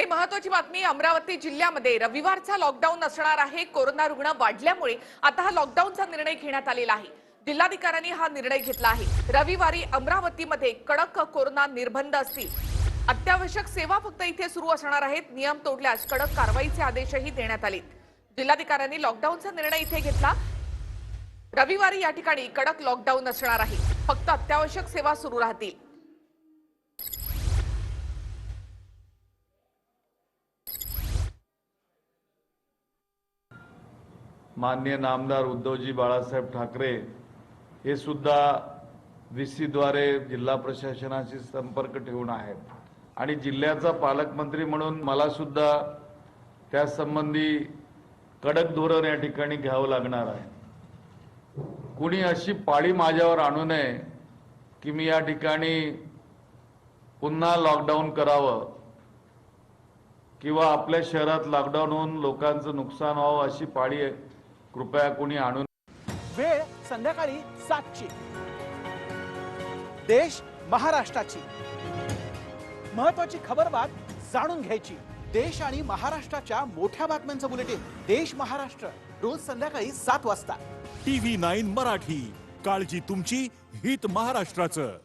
आणि महत्वाची बातमी अमरावती जिल्ह्यामध्ये रविवारचा लॉकडाऊन असणार आहे. कोरोना रुग्ण वाढल्यामुळे आता हा लॉकडाऊनचा निर्णय घेण्यात आलेला आहे. जिल्हाधिकाऱ्यांनी हा निर्णय घेतला आहे. रविवारी अमरावतीमध्ये कडक कोरोना निर्बंध असतील. अत्यावश्यक सेवा फक्त इथे सुरू असणार आहेत. नियम तोडल्यास कडक कारवाईचे आदेशही देण्यात आले जिल्हाधिकाऱ्यांनी लॉकडाऊनचा निर्णय इथे घेतला. रविवारी या ठिकाणी कडक लॉकडाऊन असणार आहे. फक्त अत्यावश्यक सेवा सुरू राहतील. मान्य नामदार उद्धवजी बाळासाहेब ठाकरे हे सुद्धा व्ही सीद्वारे जिल्हा प्रशासनाशी संपर्क ठेवून आहेत. आणि जिल्ह्याचा पालकमंत्री म्हणून मला सुद्धा त्यासंबंधी कडक धोरण या ठिकाणी घ्यावं लागणार आहे. कुणी अशी पाळी माझ्यावर आणू नये की मी या ठिकाणी पुन्हा लॉकडाऊन करावं किंवा आपल्या शहरात लॉकडाऊन होऊन लोकांचं नुकसान व्हावं अशी पाळी कृपया कोणी आणू वेळ संध्याकाळी सातची. देश महाराष्ट्राची. महत्वाची खबरबात जाणून घ्यायची. देश आणि महाराष्ट्राच्या मोठ्या बातम्यांचं बुलेटिन. देश महाराष्ट्र रोज संध्याकाळी सात वाजता. TV nine Marathi. काळजी तुमची हित महाराष्ट्राचं.